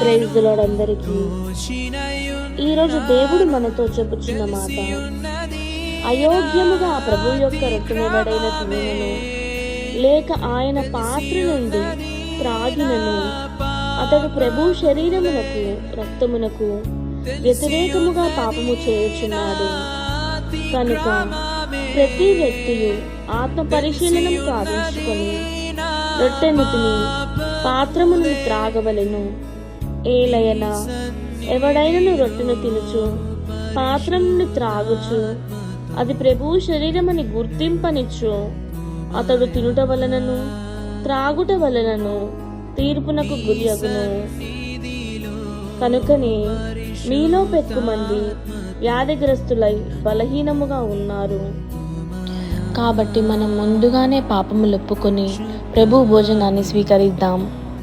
Praise అందరికీ. ఈరోజు దేవుడు మనతో చెప్పుచున్న మాట అయోగ్యముగా ప్రభు యొక్క రొట్టెనబడైన తినను లేక ఆయన పాత్ర నుండి త్రాగినను అతడు ప్రభు శరీరమునకు రక్తమునకు వ్యతిరేకముగా పాపము చేయుచున్నాడు. కనుక ప్రతి వ్యక్తియు ఆత్మ పరిశీలనం సాధించుకొని రొట్టెను తిని పాత్రమును త్రాగవలెను. ఏలయన ఎవడైనను రొట్టెను తినుచు పాత్రమును త్రాగుచు. అది ప్రభువు శరీరమని గుర్తింపనిచ్చు. అతడు తినుట వలనను త్రాగుట వలనను తీర్పునకు గురి అగును. కనుకనే మీలో పెక్కుమంది వ్యాధిగ్రస్తులై బలహీనముగా ఉన్నారు. కాబట్టి మనం ముందుగానే పాపములు ఒప్పుకొని ప్రభు భోజనాన్ని స్వీకరిద్దాం.